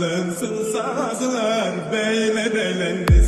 Çalınsın sazlar beyle beylendi